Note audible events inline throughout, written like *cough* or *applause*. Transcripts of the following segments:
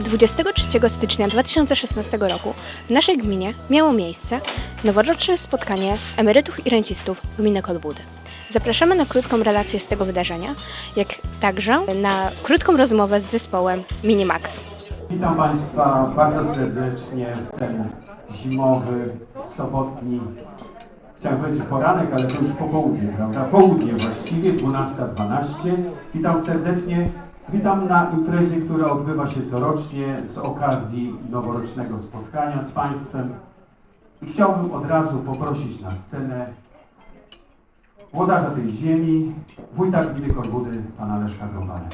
23 stycznia 2016 roku w naszej gminie miało miejsce noworoczne spotkanie emerytów i rencistów gminy Kolbudy. Zapraszamy na krótką relację z tego wydarzenia, jak także na krótką rozmowę z zespołem Minimax. Witam Państwa bardzo serdecznie w ten zimowy, sobotni, chciałem powiedzieć poranek, ale to już popołudnie, prawda? Południe właściwie, 12.12. Witam serdecznie. Witam na imprezie, która odbywa się corocznie z okazji noworocznego spotkania z Państwem. I chciałbym od razu poprosić na scenę włodarza tej ziemi, wójta gminy Korbudy, pana Leszka Grobale.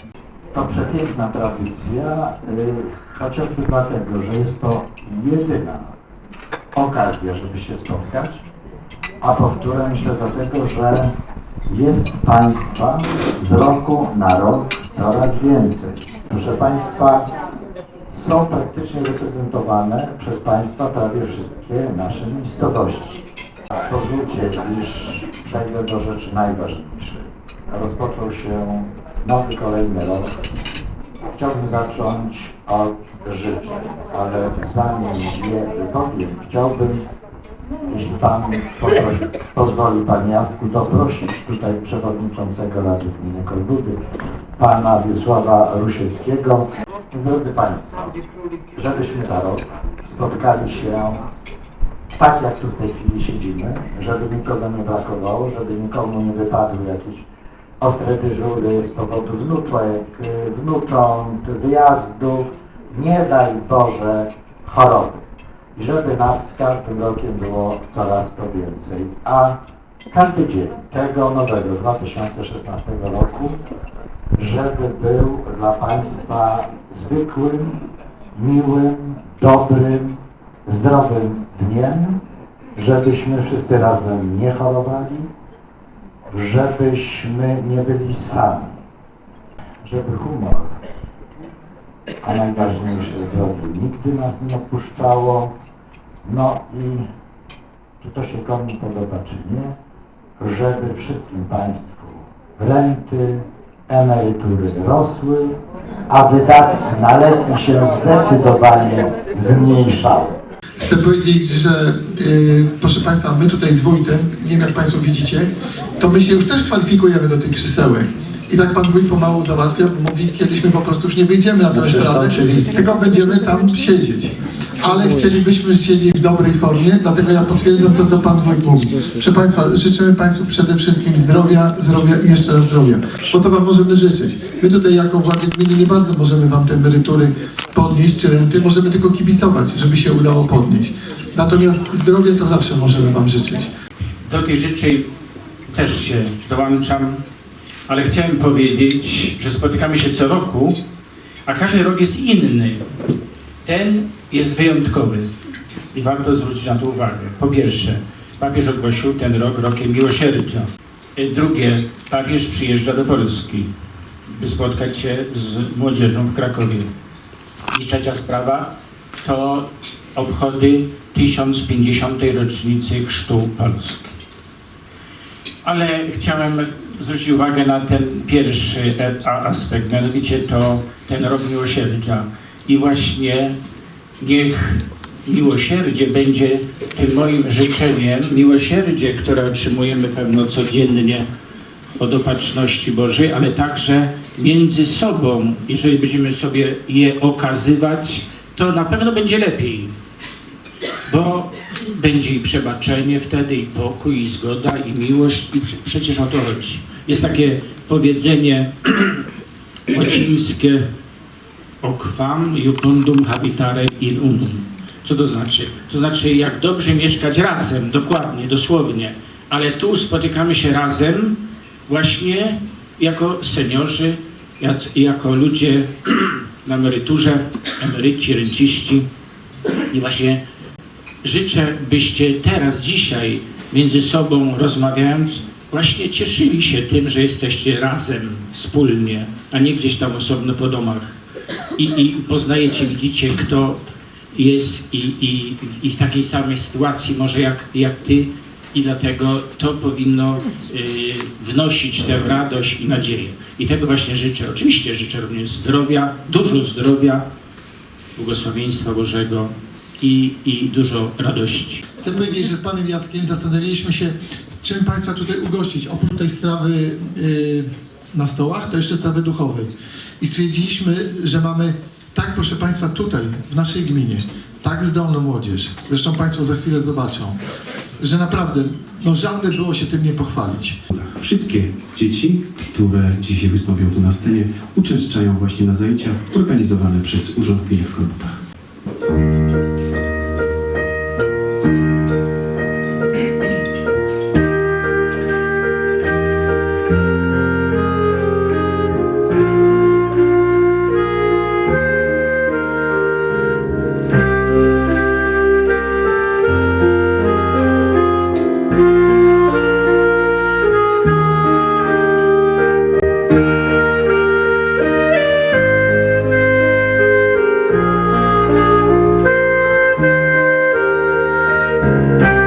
To przepiękna tradycja, y, chociażby dlatego, że jest to jedyna okazja, żeby się spotkać, a powtórzę myślę dlatego, że jest Państwa z roku na rok coraz więcej. Proszę Państwa, są praktycznie reprezentowane przez Państwa prawie wszystkie nasze miejscowości. Pozwólcie, iż przejdę do rzeczy najważniejszych. Rozpoczął się nowy, kolejny rok. Chciałbym zacząć od życzeń, ale zanim je wypowiem, chciałbym, jeśli Pan pozwoli Panie Jacku, doprosić tutaj Przewodniczącego Rady Gminy Kolbudy, Pana Wiesława Rusieckiego. Drodzy Państwo, żebyśmy za rok spotkali się tak jak tu w tej chwili siedzimy, żeby nikogo nie brakowało, żeby nikomu nie wypadły jakieś ostre dyżury z powodu wnuczek, wnucząt, wyjazdów, nie daj Boże choroby. I żeby nas z każdym rokiem było coraz to więcej. A każdy dzień tego nowego 2016 roku, żeby był dla Państwa zwykłym, miłym, dobrym, zdrowym dniem, żebyśmy wszyscy razem nie chorowali, żebyśmy nie byli sami, żeby humor, a najważniejsze zdrowie nigdy nas nie opuszczało. No i czy to się komu podoba, czy nie, żeby wszystkim Państwu renty, emerytury rosły, a wydatki na leki się zdecydowanie zmniejszały. Chcę powiedzieć, że y, proszę Państwa, my tutaj z wójtem, nie wiem jak Państwo widzicie, to my się już też kwalifikujemy do tych krzesełek. I tak Pan Wójt pomału załatwia, mówi, kiedyś my po prostu już nie wyjdziemy na tę to estradę, tylko będziemy tam siedzieć. Ale chcielibyśmy siedzieć w dobrej formie, dlatego ja potwierdzam to, co Pan Wójt mówi. Proszę Państwa, życzymy Państwu przede wszystkim zdrowia, zdrowia i jeszcze raz zdrowia, bo to Wam możemy życzyć. My tutaj jako władze gminy nie bardzo możemy Wam te emerytury podnieść czy renty, możemy tylko kibicować, żeby się udało podnieść. Natomiast zdrowie to zawsze możemy Wam życzyć. Do tych życzeń też się dołączam, ale chciałem powiedzieć, że spotykamy się co roku, a każdy rok jest inny. Ten jest wyjątkowy i warto zwrócić na to uwagę. Po pierwsze, papież ogłosił ten rok rokiem miłosierdzia. Drugie, papież przyjeżdża do Polski, by spotkać się z młodzieżą w Krakowie. I trzecia sprawa to obchody 1050. rocznicy chrztu Polski. Ale chciałem zwrócić uwagę na ten pierwszy e- aspekt, mianowicie to ten rok miłosierdzia. I właśnie niech miłosierdzie będzie tym moim życzeniem, miłosierdzie, które otrzymujemy pewno codziennie od opatrzności Bożej, ale także między sobą, jeżeli będziemy sobie je okazywać, to na pewno będzie lepiej bo będzie i przebaczenie wtedy, i pokój, i zgoda, i miłość, i prze- przecież o to chodzi. Jest takie powiedzenie *clears throat* łacińskie oquam iucundum habitare in unum. Co to znaczy? To znaczy, jak dobrze mieszkać razem, dokładnie, dosłownie, ale tu spotykamy się razem właśnie jako seniorzy, jak- jako ludzie *clears throat* na emeryturze, emeryci, renciści i właśnie życzę, byście teraz, dzisiaj między sobą rozmawiając, właśnie cieszyli się tym, że jesteście razem, wspólnie, a nie gdzieś tam osobno po domach. I, i poznajecie, widzicie, kto jest i, i, i w takiej samej sytuacji może jak, jak ty. I dlatego to powinno y, wnosić tę radość i nadzieję. I tego właśnie życzę. Oczywiście życzę również zdrowia, dużo zdrowia, błogosławieństwa Bożego i, i dużo radości. Chcę powiedzieć, że z panem Jackiem zastanawialiśmy się, czym państwa tutaj ugościć. Oprócz tej strawy y, na stołach, to jeszcze strawy duchowej. I stwierdziliśmy, że mamy tak, proszę państwa, tutaj, w naszej gminie, tak zdolną młodzież, zresztą państwo za chwilę zobaczą, że naprawdę, no by było się tym nie pochwalić. Wszystkie dzieci, które dzisiaj wystąpią tu na scenie, uczęszczają właśnie na zajęcia organizowane przez Urząd Gminy w Kolbutach. A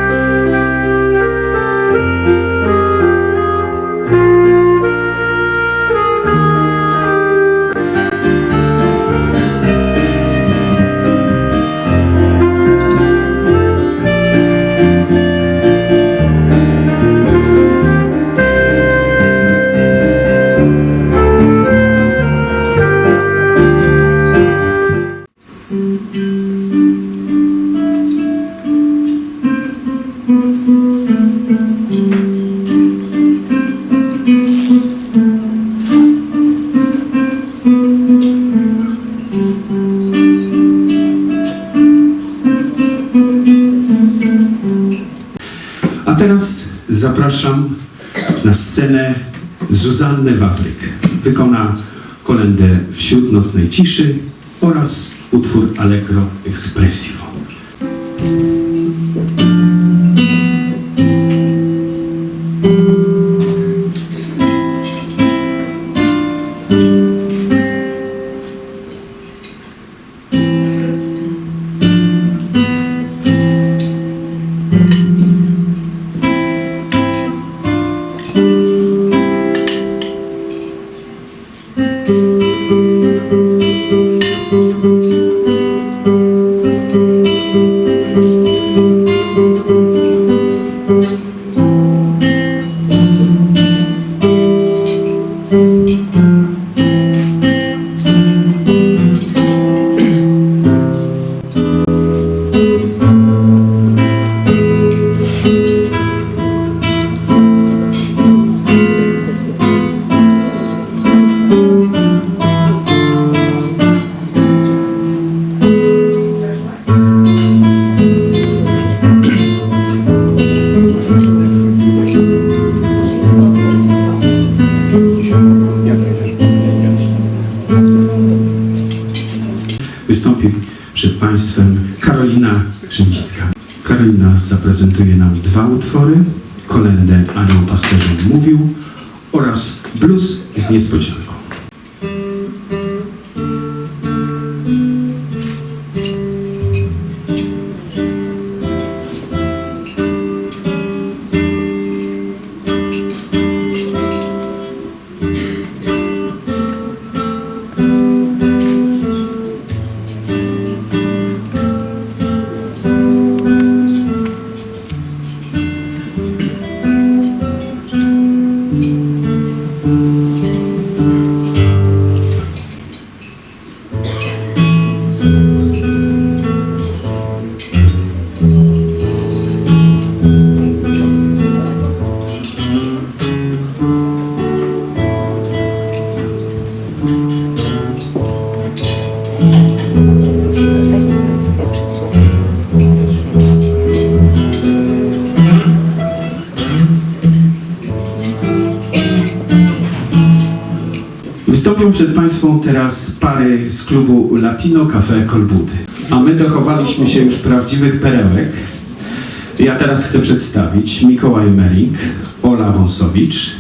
Zuzannę Wawryk. Wykona kolendę Wśród nocnej ciszy oraz utwór Allegro Expressivo. Przed Państwem teraz pary z klubu Latino Cafe Kolbudy. A my dochowaliśmy się już prawdziwych perełek. Ja teraz chcę przedstawić Mikołaj Mering, Ola Wąsowicz,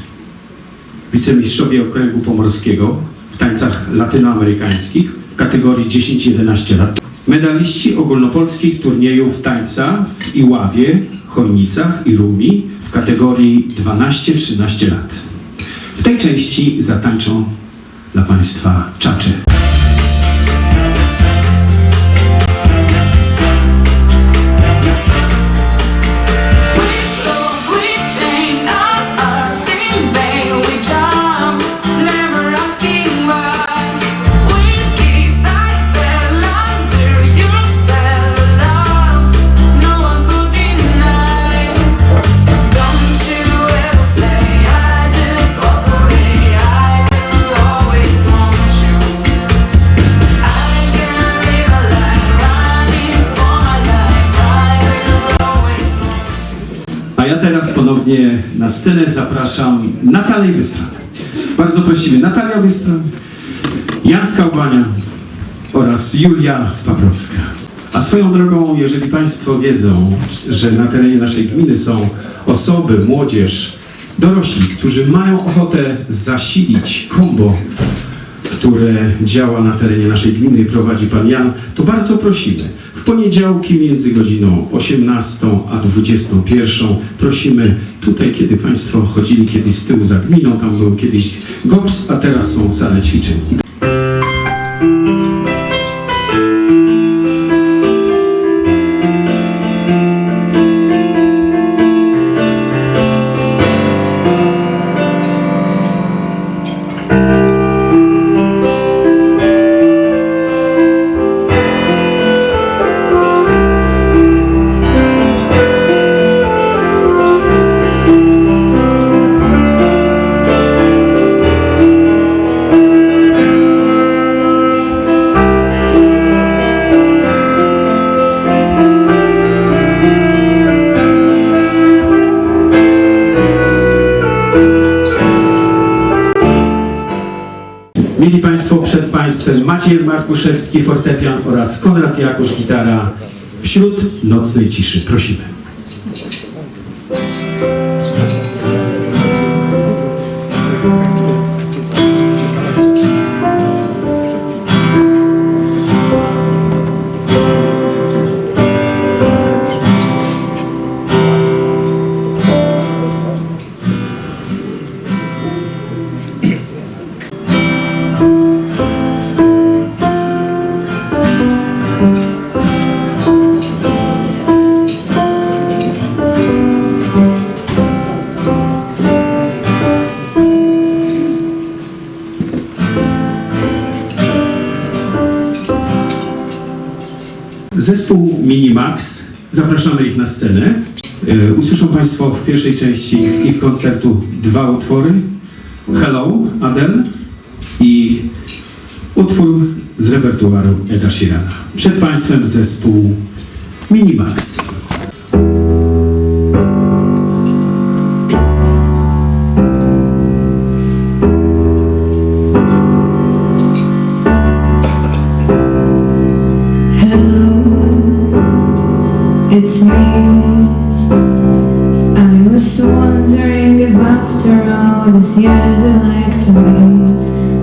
wicemistrzowie Okręgu Pomorskiego w tańcach latynoamerykańskich w kategorii 10-11 lat. Medaliści ogólnopolskich turniejów tańca w Iławie, Chojnicach i Rumi w kategorii 12-13 lat. W tej części zatańczą dla Państwa czacze. Ponownie na scenę zapraszam Natalię Wystran. Bardzo prosimy, Natalia Wystran, Jan Skałbania oraz Julia Paprowska. A swoją drogą, jeżeli Państwo wiedzą, że na terenie naszej gminy są osoby, młodzież, dorośli, którzy mają ochotę zasilić kombo które działa na terenie naszej gminy i prowadzi pan Jan, to bardzo prosimy. Poniedziałki między godziną 18 a 21 prosimy tutaj, kiedy Państwo chodzili kiedyś z tyłu za gminą, tam był kiedyś GOPS, a teraz są sale ćwiczeń. Maciej Markuszewski, fortepian oraz Konrad Jakusz, gitara wśród nocnej ciszy. Prosimy. Minimax. Zapraszamy ich na scenę. E, Usłyszą Państwo w pierwszej części ich koncertu dwa utwory. Hello, Adele i utwór z repertuaru Eda Sheerana. Przed Państwem zespół Minimax.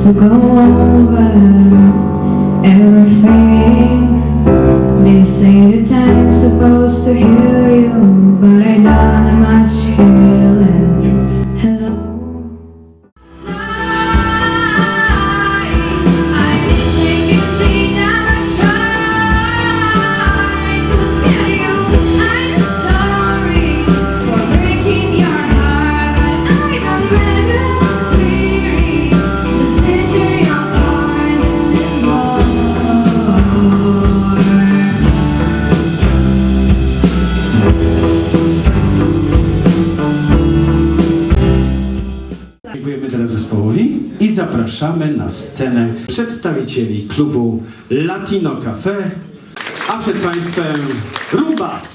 To go over everything. They say the time's supposed to heal zapraszamy na scenę przedstawicieli klubu Latino Cafe, a przed Państwem Ruba.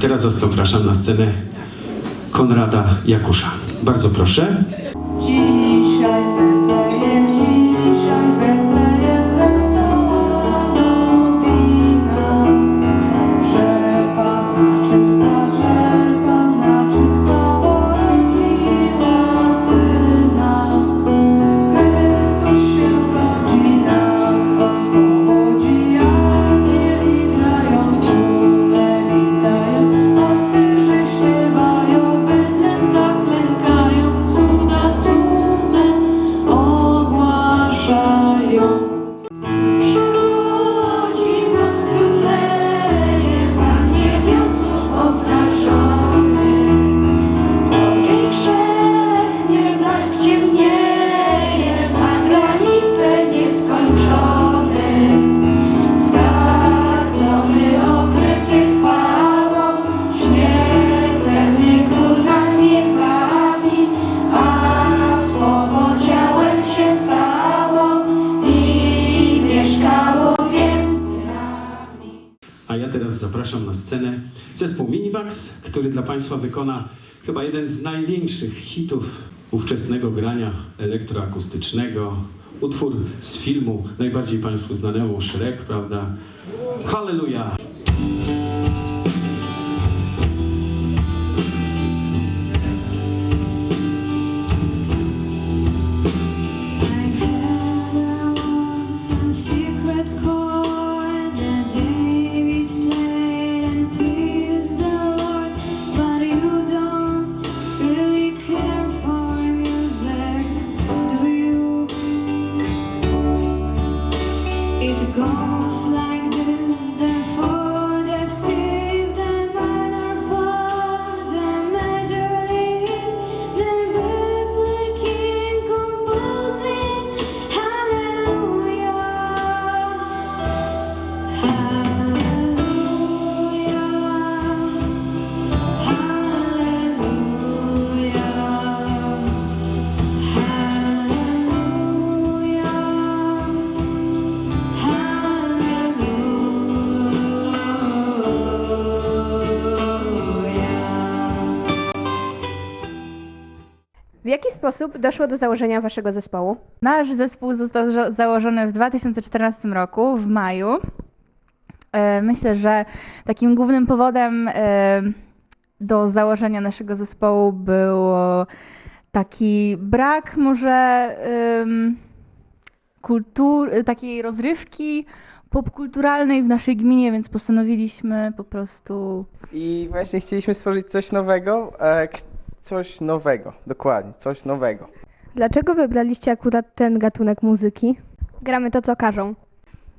Teraz zapraszam na scenę Konrada Jakusza. Bardzo proszę. Zapraszam na scenę zespół Minimax, który dla Państwa wykona chyba jeden z największych hitów ówczesnego grania elektroakustycznego. Utwór z filmu najbardziej Państwu znanemu Shrek, prawda? Halleluja! Sposób doszło do założenia waszego zespołu? Nasz zespół został żo- założony w 2014 roku, w maju. E, Myślę, że takim głównym powodem e, do założenia naszego zespołu było taki brak może em, kultur, takiej rozrywki popkulturalnej w naszej gminie, więc postanowiliśmy po prostu I właśnie chcieliśmy stworzyć coś nowego, e, k- coś nowego, dokładnie, coś nowego. Dlaczego wybraliście akurat ten gatunek muzyki? Gramy to, co każą.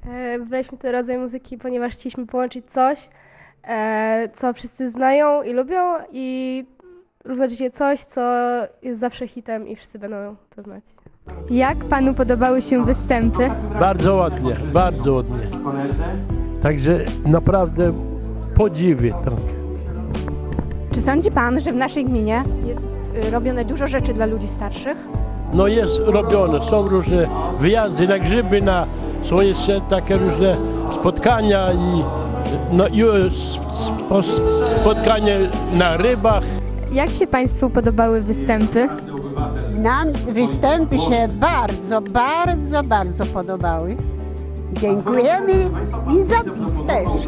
E, Wybraliśmy ten rodzaj muzyki, ponieważ chcieliśmy połączyć coś, e, co wszyscy znają i lubią i równocześnie coś, co jest zawsze hitem i wszyscy będą to znać. Jak panu podobały się występy? Bardzo ładnie, bardzo ładnie. Także naprawdę podziwię trochę. Czy sądzi pan, że w naszej gminie jest y, robione dużo rzeczy dla ludzi starszych? No jest robione, są różne wyjazdy na grzyby, na, są jeszcze takie różne spotkania i, no, i e, spo, spotkanie na rybach. Jak się państwu podobały występy? Nam występy się bardzo, bardzo, bardzo podobały. Dziękujemy i zapis też.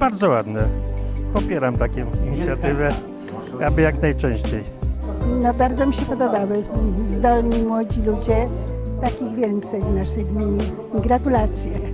Bardzo ładne. Popieram taką inicjatywę, aby jak najczęściej. No bardzo mi się podobały. Zdolni młodzi ludzie, takich więcej w naszej gminie. Gratulacje.